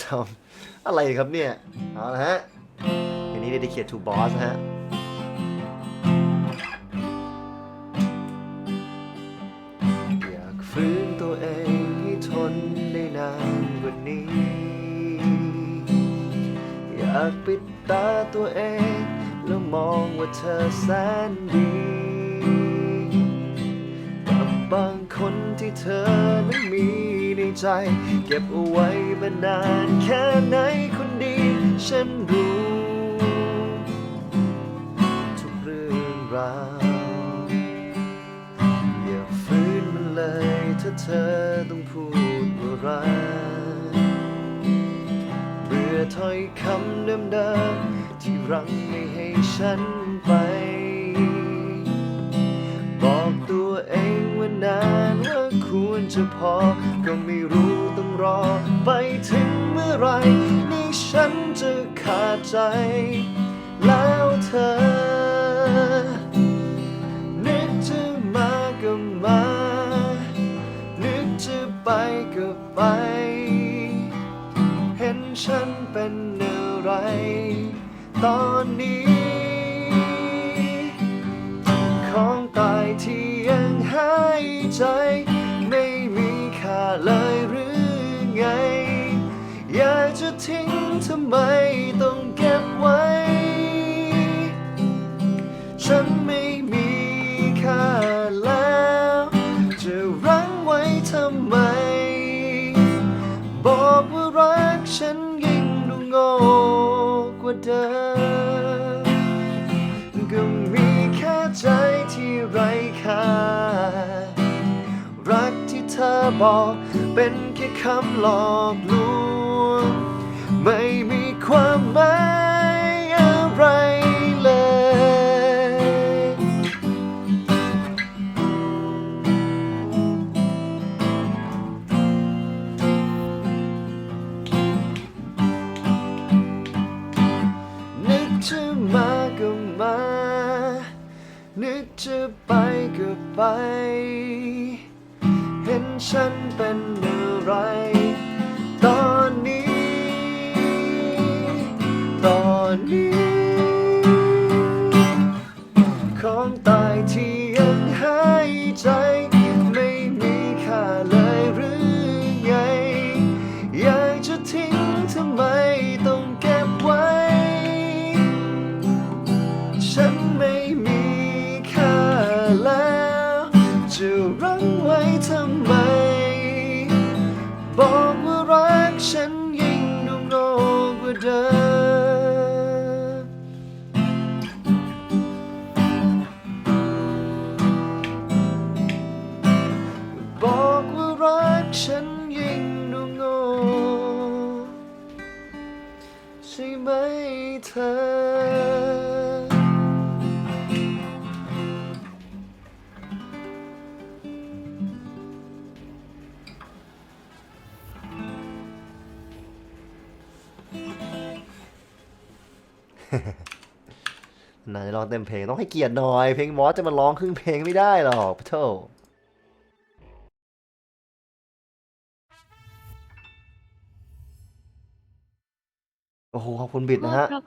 ซอมอะไรครับเนี่ย เอาละฮะอันนี้ dedicate to boss ฮะ อยากฟื้นตัวเองให้ทนได้นานกว่านี้ อยากปิดตาตัวเอง แล้วมองว่าเธอแสนดี ใจ เก็บเอาไว้มานานแค่ไหนคนดี ฉันรู้ ทุกเรื่องราวอย่าฟื้นมันเลยถ้าเธอต้องพูดว่ารักเบื่อถ้อยคำเดิมๆที่รั้งไม่ให้ฉันไป บอกตัวเองว่านานว่า ควรจะพอ ก็ไม่รู้ต้องรอ ไปถึงเมื่อไหรนี่ฉันจะขาดใจ แล้วเธอ นึกจะมาก็มา นึกจะไปก็ไป เห็นฉันเป็นอะไร ตอนนี้ ของตายที่ยังหายใจ อยากจะทิ้งทำไมต้องเก็บไว้ ฉันไม่มีค่าแล้ว จะรั้งไว้ทำไม บอกว่ารักฉันยิ่งดูโง่กว่าเดิมก็มีแค่ใจที่ไร้ค่า รักที่เธอบอกเป็นแค่คำหลอกลวง ไม่มีความหมายอะไรเลย นึกจะมาก็มา นึกจะไปก็ไป เห็นฉันเป็นอะไร นายร้องเต็มเพลงต้องให้เกียรติหน่อย เพลงมอสจะมาร้องครึ่งเพลงไม่ได้หรอกพะโธ่โอ้โหขอบคุณบิดนะฮะ